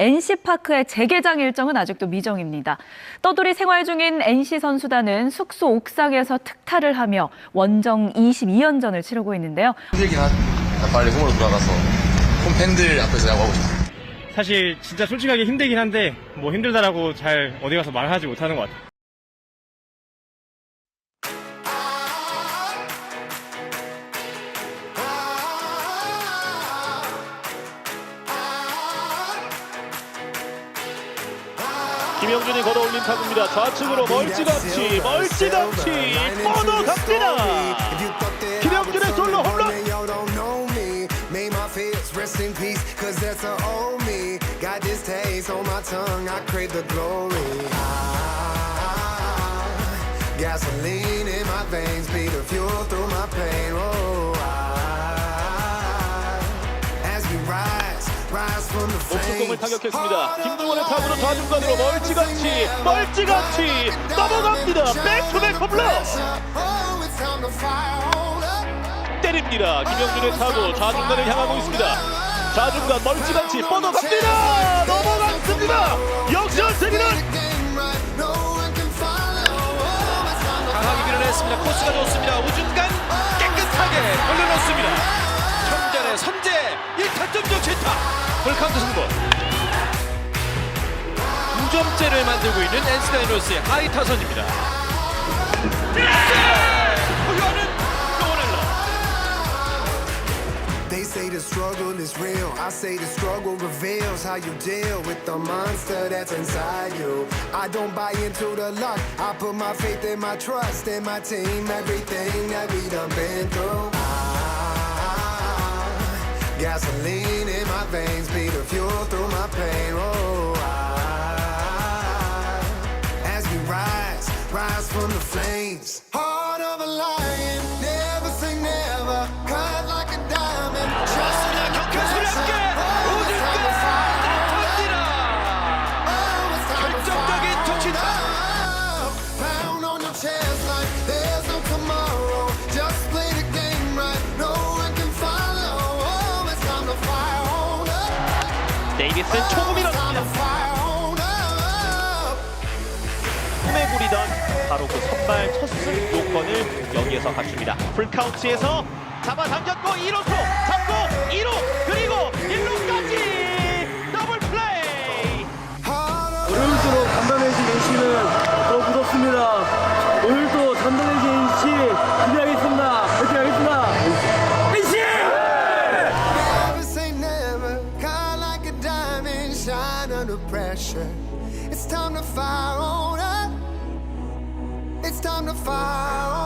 NC파크의 재개장 일정은 아직도 미정입니다. 떠돌이 생활 중인 NC 선수단은 숙소 옥상에서 특타를 하며 원정 22연전을 치르고 있는데요. 힘들긴 하다 빨리 홈으로 돌아가서 홈 팬들 앞에서 야구하고 싶어요. 사실 진짜 솔직하게 힘들긴 한데 뭐 힘들다라고 잘 어디 가서 말하지 못하는 것 같아요. 김영준이 걸어올린 타구입니다. 좌측으로 멀찌감치 멀찌감치 뻗어갑니다. 김영준의 솔로 홈런. Rest in a my. Ah, gasoline in veins, be the fuel through my pain. 옥수공을. 타격했습니다. 김동원의 타구로 좌중간으로 멀찌감치 멀찌감치 넘어갑니다. 백투백 홈런. 때립니다. 김영준의 타구 좌중간을 향하고 있습니다. 좌중간 멀찌감치 뻗어갑니다. time to 강하게 밀어냈습니다. 코스가 좋습니다. 우중간 깨끗하게 돌려놓습니다. 현전의 선제 1타점 적시타 볼카운트 승부 2점째를 만들고 있는 NC 다이노스의 하이 타선입니다. Ah, gasoline pain. Oh, ah, as we rise, rise from the flames. Heart of a lion, 이비슨 초구 Time to 밀었습니다. fire on up. 꿈에 부리던 바로 그 선발 첫승 요건을 여기에서 갖춥니다. 풀카운트에서 잡아당겼고 1루수 잡고 2루 그리고 1루까지 더블 플레이. 오늘도 단단해진 NC는 더 무섭습니다. 오늘도 단단해진 NC shine under pressure. It's time to fire on up. It's time to fire on